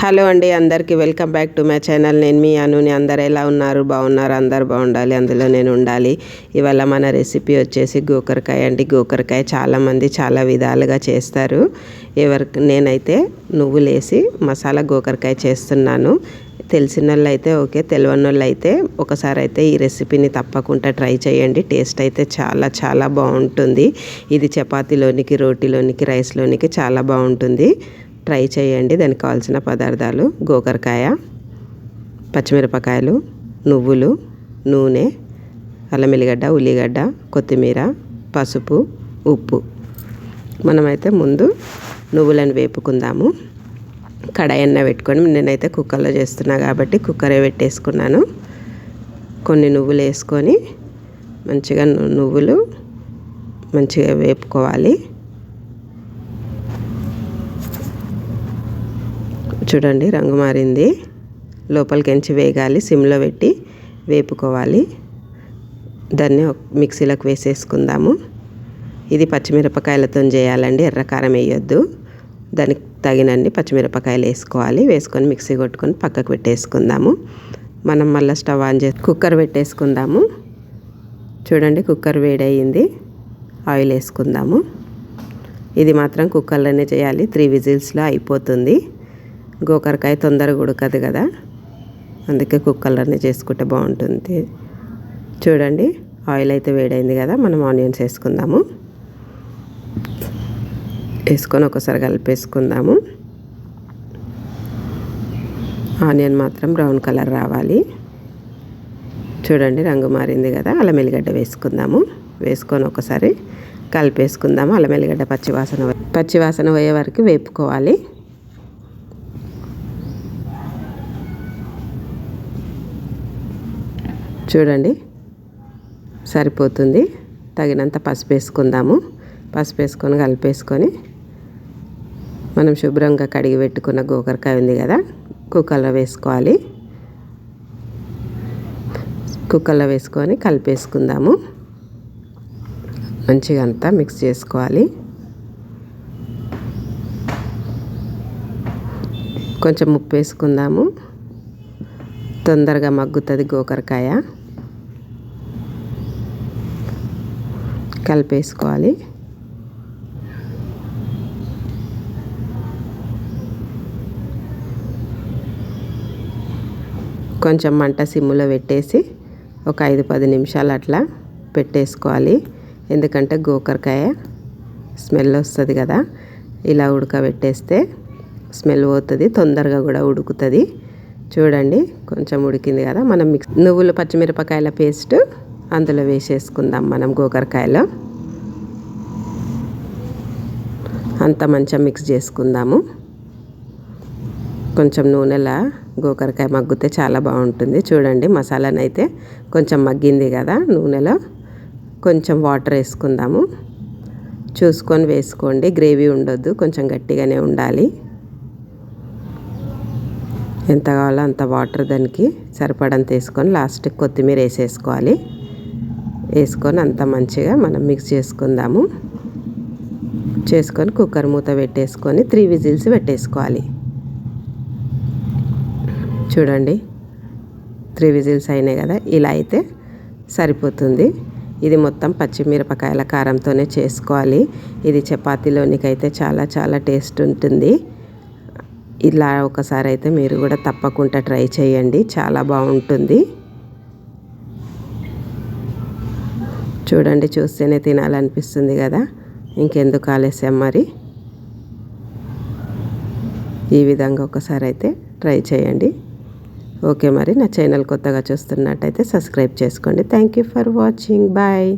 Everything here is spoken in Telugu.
హలో అండి అందరికీ welcome back to my channel. నేను మీ అనుని. అందరు ఎలా ఉన్నారు? బాగున్నారు? అందరు బాగుండాలి. అందులో నేను ఉండాలి. ఇవాళ మన రెసిపీ వచ్చేసి గోకరకాయ అండి. గోకరకాయ చాలామంది చాలా విధాలుగా చేస్తారు. ఎవరికి నేనైతే నువ్వులేసి మసాలా గోకరకాయ చేస్తున్నాను. తెలిసిన వాళ్ళు అయితే ఓకే తెలియని వాళ్ళు అయితే ఒకసారి అయితే ఈ రెసిపీని తప్పకుండా ట్రై చేయండి. టేస్ట్ అయితే చాలా చాలా బాగుంటుంది. ఇది చపాతీలోనికి రోటీలోనికి రైస్లోనికి చాలా బాగుంటుంది. ట్రై చేయండి. దానికి కావాల్సిన పదార్థాలు గోకరకాయ పచ్చిమిరపకాయలు నువ్వులు నూనె అల్లం ఎల్లిగడ్డ ఉల్లిగడ్డ కొత్తిమీర పసుపు ఉప్పు. మనమైతే ముందు నువ్వులను వేపుకుందాము. కడాయి అన్న పెట్టుకొని నేనైతే కుక్కర్లో చేస్తున్నా కాబట్టి కుక్కరే పెట్టేసుకున్నాను. కొన్ని నువ్వులు వేసుకొని మంచిగా నువ్వులు మంచిగా వేపుకోవాలి. చూడండి రంగు మారింది. లోపలికించి వేగాలి సిమ్లో పెట్టి వేపుకోవాలి. దాన్ని మిక్సీలోకి వేసేసుకుందాము. ఇది పచ్చిమిరపకాయలతో చేయాలండి ఎర్రకారం వేయొద్దు. దానికి తగినన్ని పచ్చిమిరపకాయలు వేసుకోవాలి వేసుకొని మిక్సీ కొట్టుకొని పక్కకు పెట్టేసుకుందాము. మనం మళ్ళీ స్టవ్ ఆన్ చేసి కుక్కర్ పెట్టేసుకుందాము. చూడండి కుక్కర్ వేడయింది ఆయిల్ వేసుకుందాము. ఇది మాత్రం కుక్కర్లోనే చేయాలి త్రీ విజిల్స్లో అయిపోతుంది. గోకరకాయ తొందరగా ఉడకదు కదా. అందుకే కుక్కర్లోనే చేసుకుంటే బాగుంటుంది. చూడండి ఆయిల్ అయితే వేడైంది కదా మనం ఆనియన్స్ వేసుకుందాము. వేసుకొని ఒకసారి కలిపేసుకుందాము. ఆనియన్ మాత్రం బ్రౌన్ కలర్ రావాలి. చూడండి రంగు మారింది కదా అల్లం ఎల్లిగడ్డ వేసుకుందాము. వేసుకొని ఒకసారి కలిపేసుకుందాము అల్లం ఎల్లిగడ్డ పచ్చివాసన పచ్చివాసన పోయే వరకు వేపుకోవాలి. చూడండి. సరిపోతుంది. తగినంత పసుపు వేసుకుందాము. పసుపు వేసుకొని కలిపేసుకొని మనం శుభ్రంగా కడిగి పెట్టుకున్న గోకరకాయ ఉంది కదా కుక్కర్లో వేసుకోవాలి. కుక్కర్లో వేసుకొని కలిపేసుకుందాము. మంచిగా అంతా మిక్స్ చేసుకోవాలి. కొంచెం ఉప్పు వేసుకుందాము. తొందరగా మగ్గుతుంది గోకరకాయ. కలిపేసుకోవాలి. కొంచెం మంట సిమ్ములో పెట్టేసి ఒక ఐదు పది నిమిషాలు అట్లా పెట్టేసుకోవాలి. ఎందుకంటే గోకరకాయ స్మెల్ వస్తుంది కదా ఇలా ఉడకబెట్టేస్తే స్మెల్ పోతుంది తొందరగా కూడా ఉడుకుతుంది. చూడండి కొంచెం ఉడికింది కదా మనం మిక్స్ నువ్వులు పచ్చిమిరపకాయల పేస్ట్ అందులో వేసేసుకుందాం మనం గోకరకాయలో అంత మంచిగా మిక్స్ చేసుకుందాము. కొంచెం నూనెలా గోకరకాయ మగ్గితే చాలా బాగుంటుంది. చూడండి మసాలాను అయితే కొంచెం మగ్గింది కదా నూనెలో. కొంచెం వాటర్ వేసుకుందాము. చూసుకొని వేసుకోండి గ్రేవీ ఉండొద్దు కొంచెం గట్టిగానే ఉండాలి. ఎంత కావాలో అంత వాటర్ దానికి సరిపడంత వేసుకొని లాస్ట్కి కొత్తిమీర వేసేసుకోవాలి. వేసుకొని అంత మంచిగా మనం మిక్స్ చేసుకుందాము. చేసుకొని కుక్కర్ మూత పెట్టేసుకొని త్రీ విజిల్స్ పెట్టేసుకోవాలి. చూడండి త్రీ విజిల్స్ అయినాయి కదా ఇలా అయితే సరిపోతుంది. ఇది మొత్తం పచ్చిమిరపకాయల కారంతోనే చేసుకోవాలి. ఇది చపాతీలోనికైతే చాలా చాలా టేస్ట్ ఉంటుంది. ఇలా ఒకసారి అయితే మీరు కూడా తప్పకుండా ట్రై చేయండి. చాలా బాగుంటుంది. చూడండి చూస్తేనే తినాలనిపిస్తుంది కదా. ఇంకెందుకు ఆలస్యం మరి? ఈ విధంగా ఒకసారి అయితే ట్రై చేయండి. ఓకే మరి నా ఛానల్ కొత్తగా చూస్తున్నట్టయితే సబ్స్క్రైబ్ చేసుకోండి. Thank you for watching. Bye.